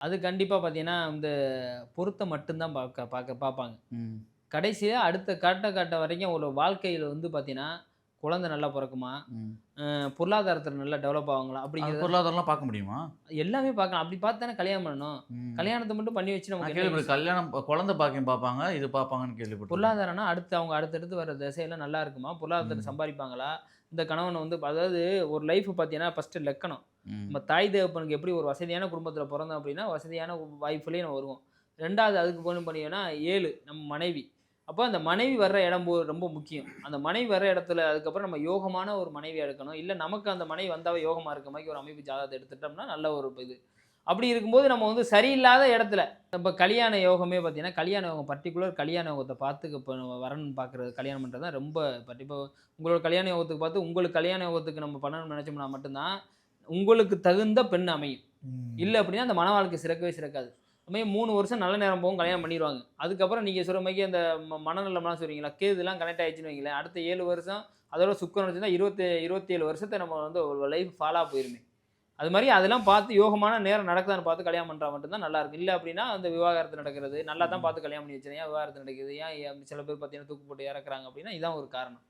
அது கண்டிப்பாக பார்த்தீங்கன்னா இந்த பொருத்தம் மட்டும்தான் பார்க்க பார்க்க பார்ப்பாங்க கடைசியாக அடுத்த காட்ட காட்ட வரைக்கும் ஒரு வாழ்க்கையில் வந்து பார்த்தீங்கன்னா குழந்தை நல்லா பிறக்குமா? பொருளாதாரத்தில் நல்லா டெவலப் ஆகுங்களா அப்படிங்கிறது பொருளாதாரம்லாம் பார்க்க முடியுமா? எல்லாமே பார்க்கலாம். அப்படி பார்த்து தானே கல்யாணம் பண்ணணும். கல்யாணத்தை மட்டும் பண்ணி வச்சு என்ன கேள்விப்பட்ட? கல்யாணம் குழந்தை பாக்கியம் பார்ப்பாங்க இது பார்ப்பாங்கன்னு கேள்விப்பட்டேன் பொருளாதாரம்னா அடுத்து அவங்க அடுத்தடுத்து வர திசையெல்லாம் நல்லா இருக்குமா? பொருளாதாரத்தை. சம்பாதிப்பாங்களா? இந்த கணவன் வந்து அதாவது ஒரு லைஃப் பார்த்தீங்கன்னா ஃபஸ்ட்டு லெக்கணும். நம்ம தாய் தேவப்பனுக்கு எப்படி ஒரு வசதியான குடும்பத்தில் பிறந்தோம் அப்படின்னா வசதியான வாய்ப்புலேயே நம்ம வருவோம். ரெண்டாவது அதுக்கு போன பண்ணீங்கன்னா ஏழு நம்ம மனைவி. அப்போ அந்த மனைவி வர்ற இடம் ரொம்ப முக்கியம். அந்த மனைவி வர்ற இடத்துல அதுக்கப்புறம் நம்ம யோகமான ஒரு மனைவி எடுக்கணும் இல்லை நமக்கு அந்த மனைவி வந்தாவே யோகமாக இருக்க மாதிரி ஒரு அமைப்பு ஜாதகத்தை எடுத்துட்டோம்னா நல்ல ஒரு இது. அப்படி இருக்கும்போது நம்ம வந்து சரியில்லாத இடத்துல நம்ம கல்யாண யோகமே பார்த்தீங்கன்னா கல்யாண யோகம் பர்டிகுலர் கல்யாண யோகத்தை பார்த்து இப்போ வரணும் பார்க்குறது கல்யாணம் பண்ணுறது தான் ரொம்ப பட் இப்போ உங்களோட கல்யாண யோகத்துக்கு பார்த்து உங்களுக்கு கல்யாண யோகத்துக்கு நம்ம பண்ணணும்னு நினச்சோம்னா மட்டும்தான் உங்களுக்கு தகுந்த பெண் அமையும். இல்லை அப்படின்னா அந்த மன வாழ்க்கை சிறக்கவே சிறக்காது. அதுமாதிரி மூணு வருஷம் நல்ல நேரம் போகும் கல்யாணம் பண்ணிடுவாங்க அதுக்கப்புறம் நீங்கள் சொல்கிற மாதிரி அந்த மனநலம்லாம் சொல்கிறீங்களா கேதுலாம் கனெக்ட் ஆயிடுச்சுன்னு வைங்களேன். அடுத்த ஏழு வருஷம் அதோட சுக்கரம் வச்சுருந்தா இருபத்தி இருபத்தி ஏழு வருஷத்தை நம்ம வந்து ஒரு லைஃப் ஃபாலோ போயிருமே. அது மாதிரி அதெல்லாம் பார்த்து யோகமான நேரம் நடக்குதான்னு பார்த்து கல்யாணம் பண்ணுறா மட்டும்தான் நல்லா இருக்கும். இல்லை அப்படின்னா அந்த விவாகரத்து நடக்கிறது நல்லா தான் பார்த்து கல்யாணம் பண்ணி வச்சுருந்தேன் ஏன் விவாகரத்து நடக்குது? ஏன் ஏன் சில பேர் பார்த்தீங்கன்னா தூக்கு போட்டு இறக்குறாங்க அப்படின்னா இதான் ஒரு காரணம்.